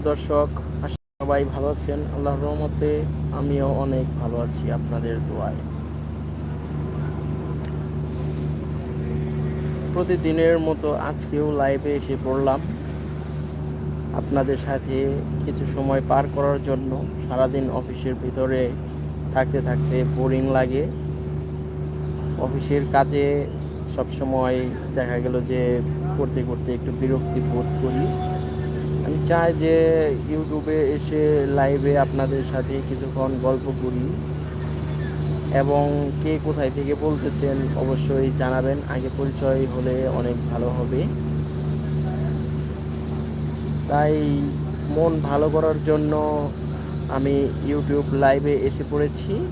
দর্শক সবাই ভালো আছেন। আল্লাহর রহমতে আমিও অনেক ভালো আছি আপনাদের দোয়ায়। প্রতিদিনের মতো আজকেও লাইভে এসে পড়লাম। আপনাদের সাথে কিছু সময় পার করার জন্য সারাদিন অফিসের ভিতরে থাকতে থাকতে বোরিং লাগে। অফিসের কাজে সবসময় দেখা গেল যে করতে করতে একটু বিরক্তি বোধ করি। চাই যে ইউটিউবে এসে লাইভে আপনাদের সাথে কিছুক্ষণ গল্প করি। এবং কে কোথায় থেকে বলতেছেন অবশ্যই জানাবেন। আগে পরিচয় হলে অনেক ভালো হবে। তাই মন ভালো করার জন্য আমি ইউটিউব লাইভে এসে পড়েছি।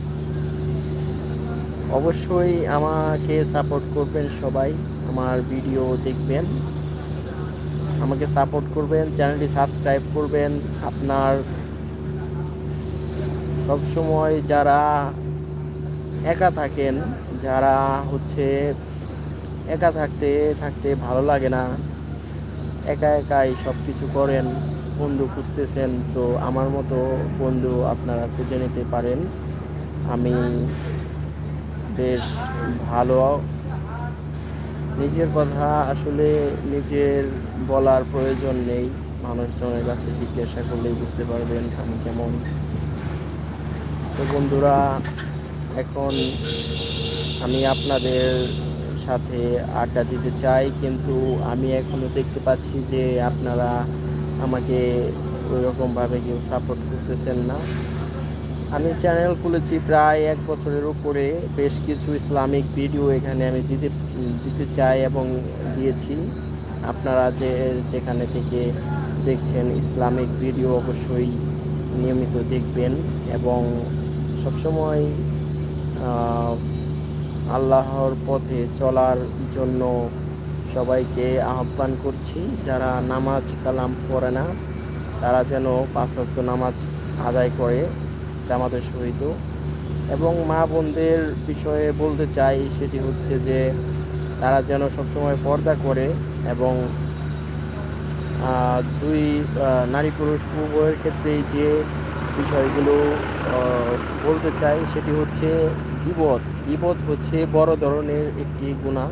অবশ্যই আমাকে সাপোর্ট করবেন সবাই। আমার ভিডিও দেখবেন। আমাকে সাপোর্ট করবেন চ্যানেলটি সাবস্ক্রাইব করবেন। আপনার সবসময় যারা একা থাকেন, যারা হচ্ছে একা থাকতে থাকতে ভালো লাগে না, একা একাই সব কিছু করেন, বন্ধু খুঁজতেছেন, তো আমার মতো বন্ধু আপনারা খুঁজে নিতে পারেন। আমি বেশ ভালো। নিজের কথা আসলে নিজের বলার প্রয়োজন নেই। মানুষজনের কাছে জিজ্ঞাসা করলেই বুঝতে পারবেন আমি কেমন। তো বন্ধুরা, এখন আমি আপনাদের সাথে আড্ডা দিতে চাই, কিন্তু আমি এখনও দেখতে পাচ্ছি যে আপনারা আমাকে ওই রকমভাবে কেউ সাপোর্ট করতেছেন না। আমি চ্যানেল খুলেছি প্রায় এক বছরের উপরে। বেশ কিছু ইসলামিক ভিডিও এখানে আমি দিতে দিতে চাই এবং দিয়েছি। আপনারা যে, যেখানে থেকে দেখছেন ইসলামিক ভিডিও অবশ্যই নিয়মিত দেখবেন এবং সবসময় আল্লাহর পথে চলার জন্য সবাইকে আহ্বান করছি। যারা নামাজ কালাম পড়ে না, তারা যেন পাঁচ ওয়াক্ত নামাজ আদায় করে জামাতের সহিত। এবং মা বোনদের বিষয়ে বলতে চাই সেটি হচ্ছে যে, তারা যেন সবসময় পর্দা করে এবং দুই নারী পুরুষ উভয়ের ক্ষেত্রেই যে বিষয়গুলো বলতে চাই সেটি হচ্ছে গিবত। গিবত হচ্ছে বড় ধরনের একটি গুণা।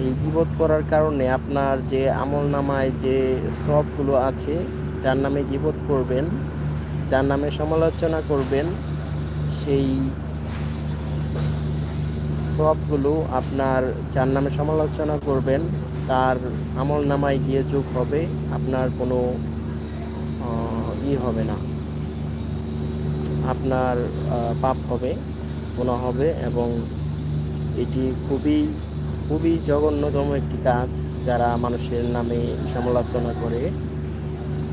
এই গিবত করার কারণে আপনার যে আমল নামায় যে সবগুলো আছে, যার নামে গিবত করবেন, যার নামে সমালোচনা করবেন, সেই সবগুলো আপনার যার নামে সমালোচনা করবেন, তার আমল নামায় গিয়ে যোগ হবে, আপনার কোনো ই হবে না। আপনার পাপ হবে কোনো হবে এবং এটি খুবই খুবই জঘন্যতম একটি কাজ যারা মানুষের নামে সমালোচনা করে।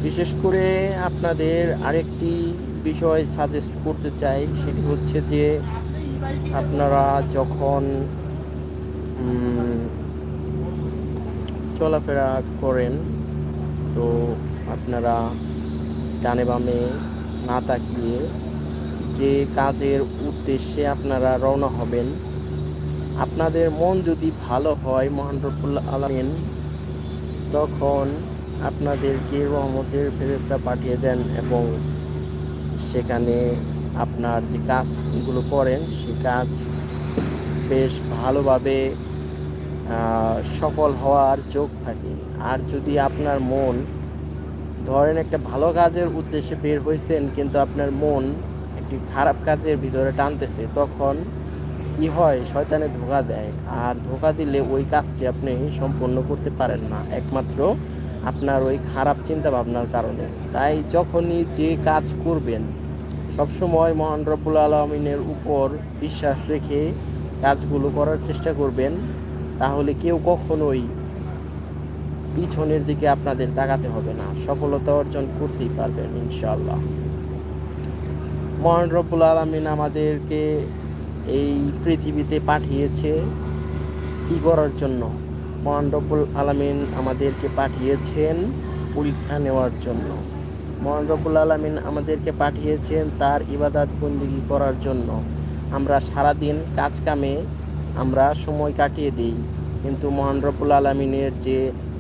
বিশেষ করে আপনাদের আরেকটি বিষয় সাজেস্ট করতে চাই, সেটি হচ্ছে যে আপনারা যখন চলাফেরা করেন, তো আপনারা ডানে বামে না তাকিয়ে যে কাজের উদ্দেশ্যে আপনারা রওনা হবেন, আপনাদের মন যদি ভালো হয় মহান আলমিন, তখন আপনাদেরকে রহমতের ফেরেস্তা পাঠিয়ে দেন এবং সেখানে আপনার যে কাজগুলো করেন সে কাজ বেশ ভালোভাবে সফল হওয়ার যোগ থাকে। আর যদি আপনার মন, ধরেন একটা ভালো কাজের উদ্দেশ্যে বের হয়েছেন কিন্তু আপনার মন একটি খারাপ কাজের ভিতরে টানতেছে, তখন কি হয়? শয়তানে ধোকা দেয়। আর ধোকা দিলে ওই কাজটি আপনি সম্পন্ন করতে পারেন না। একমাত্র আপনার ওই খারাপ চিন্তা ভাবনার কারণে। তাই যখনই যে কাজ করবেন সবসময় মহান রব্বুল আলমিনের উপর বিশ্বাস রেখে কাজগুলো করার চেষ্টা করবেন, তাহলে কেউ কখনোই পিছনের দিকে আপনাদের তাকাতে হবে না, সফলতা অর্জন করতেই পারবেন ইনশাল্লাহ মহান রব্বুল আলমিন আমাদেরকে এই পৃথিবীতে পাঠিয়েছে কী করার জন্য? মহান রব্বুল আলমিন আমাদেরকে পাঠিয়েছেন পরীক্ষা নেওয়ার জন্য। মহান রব্বুল আলমিন আমাদেরকে পাঠিয়েছেন তার ইবাদাত বন্দিগি করার জন্য। আমরা সারাদিন কাজ কামে আমরা সময় কাটিয়ে দিই, কিন্তু মহান আলমিনের যে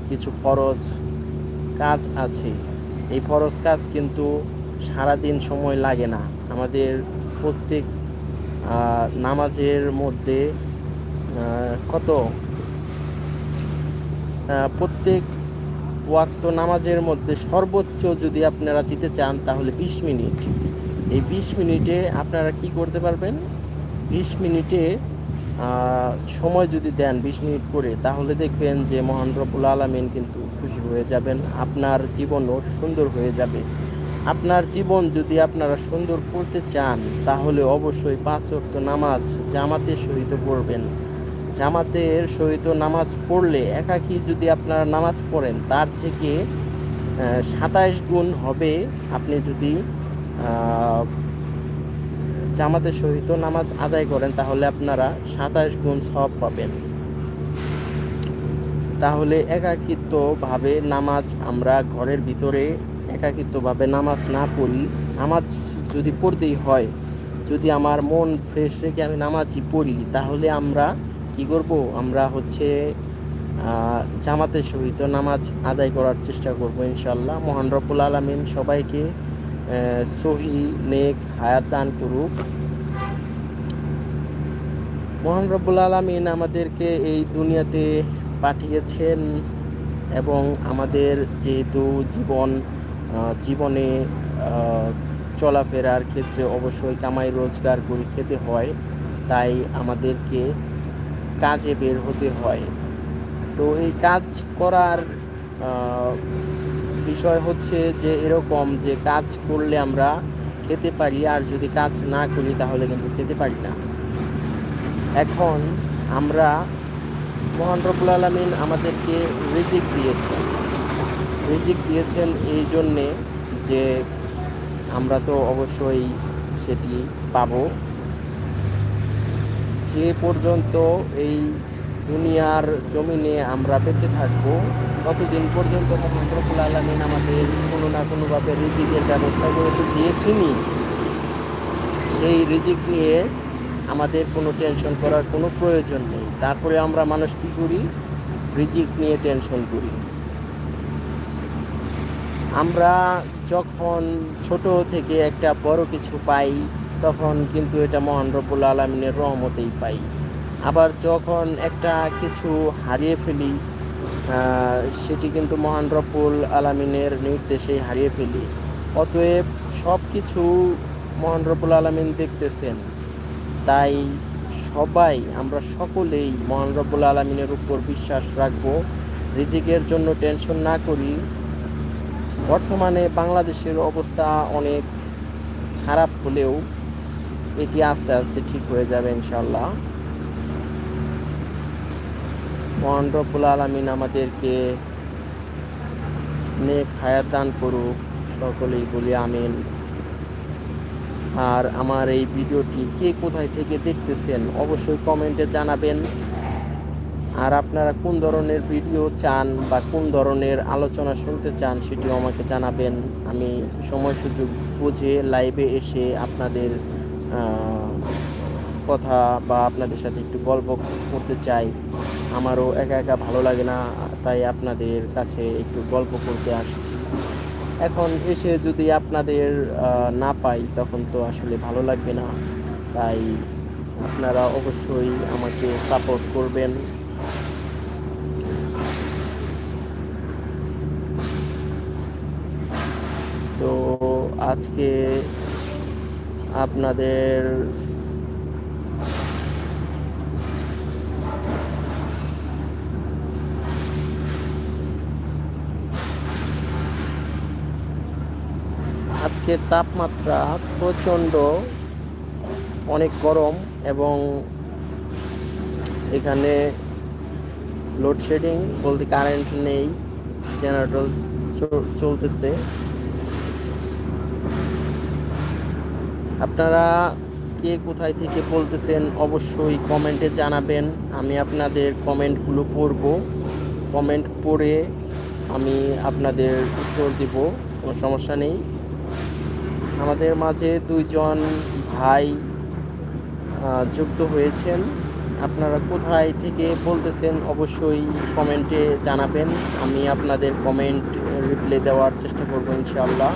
কিছু ফরজ কাজ আছে, এই ফরজ কাজ কিন্তু সারাদিন সময় লাগে না। আমাদের প্রত্যেক নামাজের মধ্যে কত? প্রত্যেক ওয়াক্ত নামাজের মধ্যে সর্বোচ্চ যদি আপনারা দিতে চান, তাহলে বিশ মিনিট। এই বিশ মিনিটে আপনারা কি করতে পারবেন? বিশ মিনিটে সময় যদি দেন বিশ মিনিট করে, তাহলে দেখবেন যে মহান রব্বুল আলমিন কিন্তু খুশি হয়ে যাবেন। আপনার জীবনও সুন্দর হয়ে যাবে। আপনার জীবন যদি আপনারা সুন্দর করতে চান, তাহলে অবশ্যই পাঁচ ওয়াক্ত নামাজ জামাতে সহিত পড়বেন। জামাতের সহিত নামাজ পড়লে একাকী যদি আপনারা নামাজ পড়েন, তার থেকে সাতাইশ গুণ হবে আপনি যদি জামাতের সহিত নামাজ আদায় করেন, তাহলে আপনারা সাতাইশ গুণ সব পাবেন। তাহলে একাকিত্বভাবে নামাজ আমরা ঘরের ভিতরে একাকিত্বভাবে নামাজ না পড়ি। নামাজ যদি পড়তেই হয়, যদি আমার মন ফ্রেশ রেখে আমি নামাজই পড়ি, তাহলে আমরা কি করব? আমরা হচ্ছে জামাতের সহিত নামাজ আদায় করার চেষ্টা করব ইনশাল্লাহ মহান রব্বুল আলমিন সবাইকে সহি, নেক হায়াত দান করুক। মহান রব্বুল আলমিন আমাদেরকে এই দুনিয়াতে পাঠিয়েছেন এবং আমাদের যেহেতু জীবন জীবনে চলাফেরার ক্ষেত্রে অবশ্যই কামাই রোজগার করে খেতে হয়, তাই আমাদেরকে কাজে বের হতে হয়। তো এই কাজ করার বিষয় হচ্ছে যে এরকম যে কাজ করলে আমরা খেতে পারি, আর যদি কাজ না করি তাহলে কিন্তু খেতে পারি না। এখন আমরা মহান রব্বুল আলমিন আমাদেরকে রিজিক দিয়েছেন। রিজিক দিয়েছেন এই জন্যে যে আমরা তো অবশ্যই সেটি পাবো। যে পর্যন্ত এই দুনিয়ার জমিনে আমরা বেঁচে থাকব, ততদিন পর্যন্ত রব্বুল আলমিন আমাদের কোনো না কোনোভাবে রিজিকের ব্যবস্থা করে তো দিয়েছেনই। সেই রিজিক নিয়ে আমাদের কোনো টেনশন করার কোনো প্রয়োজন নেই। তারপরে আমরা মানুষ কী করি? রিজিক নিয়ে টেনশন করি। আমরা যখন ছোট থেকে একটা বড় কিছু পাই তখন কিন্তু এটা মহান রব্বুল আলমিনের রহমতেই পাই। আবার যখন একটা কিছু হারিয়ে ফেলি সেটি কিন্তু মহান রব্বুল আলমিনের নির্দেশেই হারিয়ে ফেলি। অতএব সব কিছু মহান রব্বুল আলমিন দেখতেছেন। তাই সবাই, আমরা সকলেই মহান রব্বুল আলমিনের উপর বিশ্বাস রাখব, রিজিকের জন্য টেনশন না করি। বর্তমানে বাংলাদেশের অবস্থা অনেক খারাপ হলেও এটি আস্তে আস্তে ঠিক হয়ে যাবে ইনশাল্লাহ মহান রব্বুল আলমিন আমাদেরকে নেক হায়াত দান করুক, সকলেই বলি আমিন। আর আমার এই ভিডিওটি কে কোথায় থেকে দেখতেছেন অবশ্যই কমেন্টে জানাবেন। আর আপনারা কোন ধরনের ভিডিও চান বা কোন ধরনের আলোচনা শুনতে চান সেটিও আমাকে জানাবেন। আমি সময় সুযোগ বুঝে লাইভে এসে আপনাদের কথা বা আপনাদের সাথে একটু গল্প করতে চাই। আমারও একা একা ভালো লাগে না, তাই আপনাদের কাছে একটু গল্প করতে আসছি। এখন এসে যদি আপনাদের না পাই, তখন তো আসলে ভালো লাগবে না। তাই আপনারা অবশ্যই আমাকে সাপোর্ট করবেন। তো আজকে আপনাদের আজকের তাপমাত্রা প্রচণ্ড অনেক গরম এবং এখানে লোডশেডিং বলতে কারেন্ট নেই জেনারেটর চলতেছে। আপনারা কে কোথায় থেকে বলতেছেন অবশ্যই কমেন্টে জানাবেন। আমি আপনাদের কমেন্টগুলো পড়ব। কমেন্ট পড়ে আমি আপনাদের উত্তর দিব, কোনো সমস্যা নেই। আমাদের মাঝে দুইজন ভাই যুক্ত হয়েছেন। আপনারা কোথায় থেকে বলতেছেন অবশ্যই কমেন্টে জানাবেন। আমি আপনাদের কমেন্ট রিপ্লাই দেওয়ার চেষ্টা করব ইনশাআল্লাহ।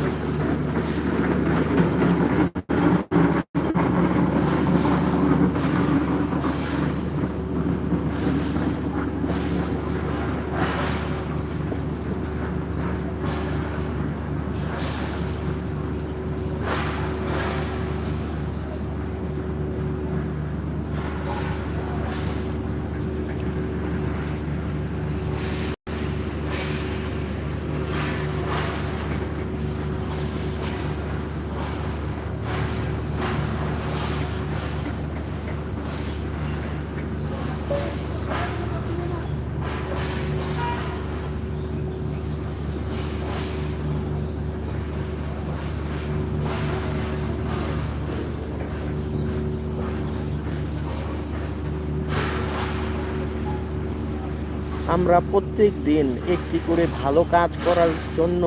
আমরা প্রত্যেক দিন একটি করে ভালো কাজ করার জন্য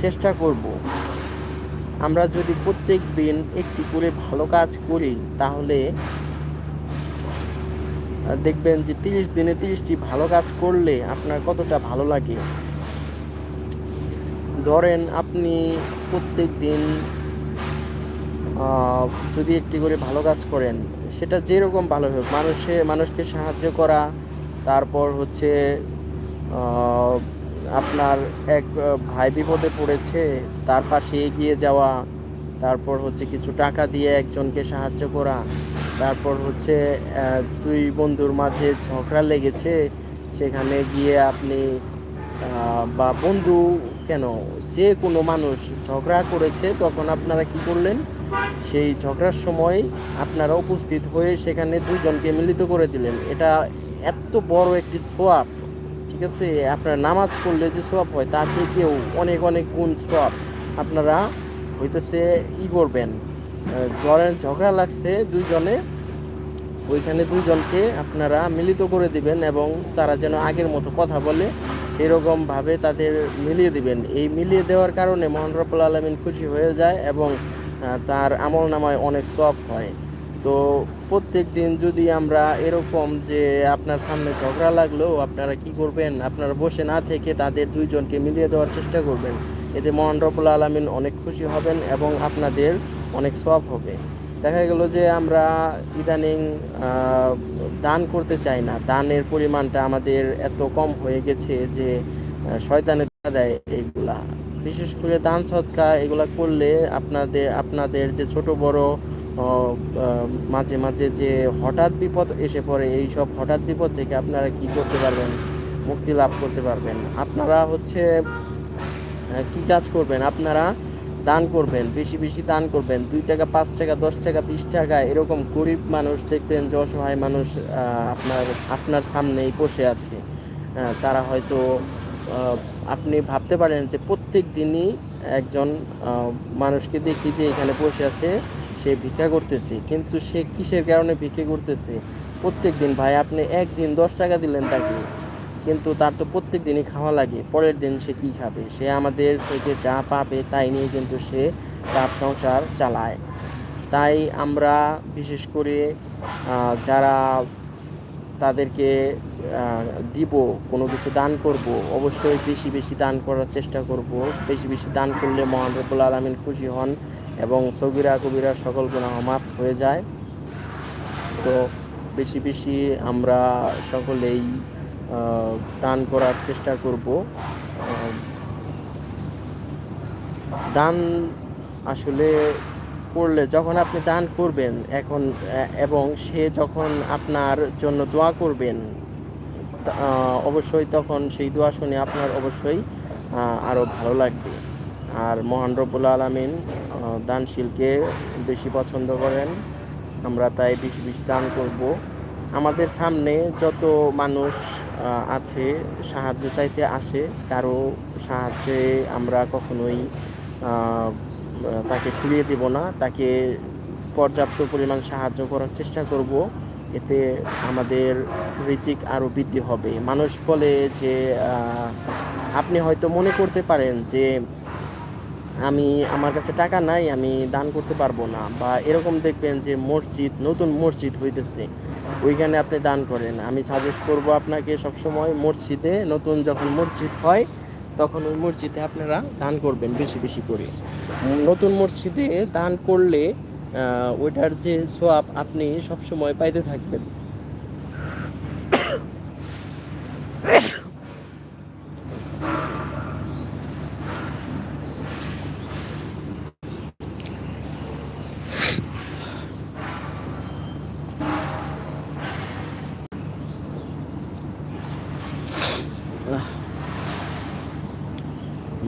চেষ্টা করব। আমরা যদি প্রত্যেক দিন একটি করে ভালো কাজ করি, তাহলে দেখবেন যে তিরিশ দিনে তিরিশটি ভালো কাজ করলে আপনার কতটা ভালো লাগে। ধরেন আপনি প্রত্যেক দিন যদি একটি করে ভালো কাজ করেন সেটা যেরকম ভালো হোক। মানুষে, মানুষকে সাহায্য করা, তারপর হচ্ছে আপনার এক ভাই বিপদে পড়েছে, তার পাশে এগিয়ে যাওয়া, তারপর হচ্ছে কিছু টাকা দিয়ে একজনকে সাহায্য করা, তারপর হচ্ছে দুই বন্ধুর মাঝে ঝগড়া লেগেছে, সেখানে গিয়ে আপনি বা বন্ধু কেন? যে কোনো মানুষ ঝগড়া করেছে, তখন আপনারা কি করলেন? সেই ঝগড়ার সময় আপনারা উপস্থিত হয়ে সেখানে দুজনকে মিলিত করে দিলেন। এটা এত বড় একটি সোয়াব ঠিক আছে? আপনারা নামাজ পড়লে যে সোয়াব হয় তার থেকেও অনেক অনেক গুণ সোয়াব আপনারা হইতেছে ই করবেন। আহ, ঝগড়া লাগছে দুইজনে ওইখানে দুইজনকে আপনারা মিলিত করে দিবেন এবং তারা যেন আগের মতো কথা বলে সেরকমভাবে তাদের মিলিয়ে দিবেন। এই মিলিয়ে দেওয়ার কারণে মহান রব্বুল আলমিন খুশি হয়ে যায় এবং তার আমল নামায় অনেক সব হয়। তো প্রত্যেক দিন যদি আমরা এরকম যে আপনার সামনে ঝগড়া লাগলেও আপনারা কি করবেন? আপনারা বসে না থেকে তাদের দুইজনকে মিলিয়ে দেওয়ার চেষ্টা করবেন। এতে মহান রব্বুল আলমিন অনেক খুশি হবেন এবং আপনাদের অনেক সব হবে। দেখা গেল যে আমরা ইদানিং দান করতে চাই না। দানের পরিমাণটা আমাদের এত কম হয়ে গেছে যে শয়তানে দেয় এইগুলা। বিশেষ করে দান সৎকা এগুলা করলে আপনাদের আপনাদের যে ছোট বড় মাঝে মাঝে যে হঠাৎ বিপদ এসে পড়ে, এই সব হঠাৎ বিপদ থেকে আপনারা কি করতে পারবেন? মুক্তি লাভ করতে পারবেন। আপনারা হচ্ছে কি কাজ করবেন? আপনারা দান করবেন, বেশি বেশি দান করবেন। দুই টাকা, পাঁচ টাকা, দশ টাকা, বিশ টাকা, এরকম গরিব মানুষ দেখবেন, যে অসহায় মানুষ আপনার আপনার সামনেই বসে আছে। তারা হয়তো আপনি ভাবতে পারেন যে প্রত্যেক দিনই একজন মানুষকে দেখি যে এখানে বসে আছে, সে ভিক্ষা করতেছে। কিন্তু সে কিসের কারণে ভিক্ষা করতেছে? প্রত্যেক দিন, ভাই, আপনি একদিন দশ টাকা দিলেন তাকে, কিন্তু তার তো প্রত্যেক দিনই খাওয়া লাগে। পরের দিন সে কি খাবে? সে আমাদের থেকে যা পাবে তাই নিয়ে কিন্তু সে তার সংসার চালায়। তাই আমরা, বিশেষ করে যারা তাদেরকে দিব, কোনো কিছু দান করব, অবশ্যই বেশি বেশি দান করার চেষ্টা করব, বেশি বেশি দান করলে মহান রব্বুল আলমিন খুশি হন এবং সগিরা কবিরা সকল গুণা মাফ হয়ে যায়। তো বেশি বেশি আমরা সকলেই দান করার চেষ্টা করব। দান আসলে করলে যখন আপনি দান করবেন এখন এবং সে যখন আপনার জন্য দোয়া করবেন অবশ্যই তখন সেই দোয়া শুনে আপনার অবশ্যই আরও ভালো লাগবে। আর মহান রব্বুল আলমিন দানশীলকে বেশি পছন্দ করেন। আমরা তাই বেশি বেশি দান করব। আমাদের সামনে যত মানুষ আছে, সাহায্য চাইতে আসে, কারও সাহায্যে আমরা কখনোই তাকে ফিরিয়ে দেব না, তাকে পর্যাপ্ত পরিমাণ সাহায্য করার চেষ্টা করব। এতে আমাদের রিচিক আরও বৃদ্ধি হবে। মানুষ বলে যে আপনি হয়তো মনে করতে পারেন যে, আমি, আমার কাছে টাকা নাই, আমি দান করতে পারব না। বা এরকম দেখবেন যে, মসজিদ, নতুন মসজিদ হইতেছে, ওইখানে আপনি দান করেন। আমি সাজেস্ট করব আপনাকে সবসময় মসজিদে, নতুন যখন মসজিদ হয়, তখন ওই মসজিদে আপনারা দান করবেন বেশি বেশি করে। নতুন মসজিদে দান করলে ওইটার যে সোয়াব আপনি সবসময় পাইতে থাকবেন।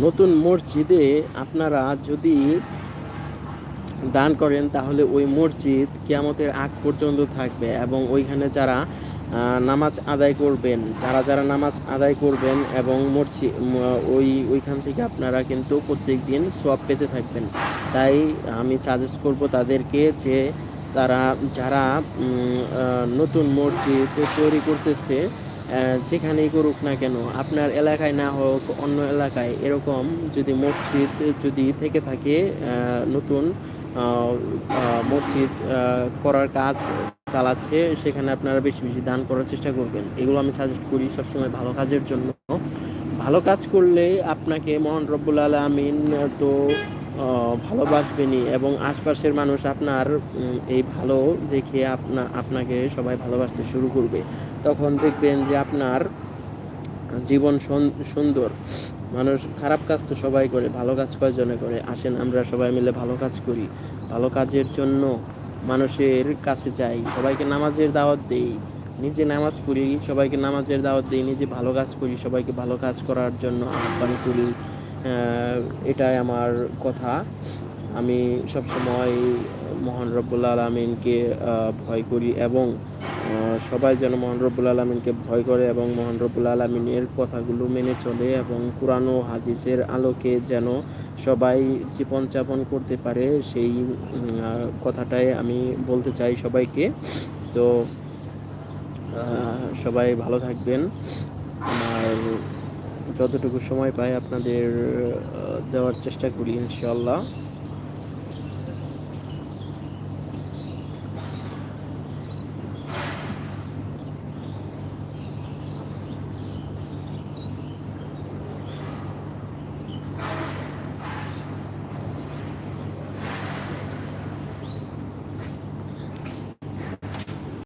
নতুন মসজিদে আপনারা যদি দান করেন, তাহলে ওই মসজিদ কিয়ামতের আগ পর্যন্ত থাকবে এবং ওইখানে যারা নামাজ আদায় করবেন, যারা যারা নামাজ আদায় করবেন এবং মসজিদ ওই, ওইখান থেকে আপনারা কিন্তু প্রত্যেক দিন সব পেতে থাকবেন। তাই আমি সাজেস্ট করব তাদেরকে যে, তারা, যারা নতুন মসজিদ তৈরি করতেছে যেখানেই করুক না কেন, আপনার এলাকায় না হোক, অন্য এলাকায় এরকম যদি মসজিদ যদি থেকে থাকে নতুন মসজিদ করার কাজ চালাচ্ছে, সেখানে আপনারা বেশি বেশি দান করার চেষ্টা করবেন। এগুলো আমি সাজেস্ট করি সবসময় ভালো কাজের জন্য। ভালো কাজ করলে আপনাকে মহান রব্বুল আলমিন তো আহ, ভালোবাসবেনই এবং আশপাশের মানুষ আপনার এই ভালো দেখে আপনা আপনাকে সবাই ভালোবাসতে শুরু করবে। তখন দেখবেন যে আপনার জীবন সুন্দর। মানুষ খারাপ কাজ তো সবাই করে ভালো কাজ কয়জনে করে? আসেন আমরা সবাই মিলে ভালো কাজ করি। ভালো কাজের জন্য মানুষের কাছে যাই। সবাইকে নামাজের দাওয়াত দেই। নিজে নামাজ পড়ি সবাইকে নামাজের দাওয়াত দিই। নিজে ভালো কাজ করি সবাইকে ভালো কাজ করার জন্য আহ্বান করি। এটাই আমার কথা। আমি সবসময় মহান রব্বুল্লা আলমিনকে ভয় করি এবং সবাই যেন মহান রব্বুল আলমিনকে ভয় করে এবং মহান রব্বুল আলমিনের কথাগুলো মেনে চলে এবং কোরআন ও হাদিসের আলোকে যেন সবাই জীবনযাপন করতে পারে, সেই কথাটাই আমি বলতে চাই সবাইকে। তো সবাই ভালো থাকবেন। আর যতটুকু সময় পাই আপনাদের দেওয়ার চেষ্টা করি ইনশাল্লাহ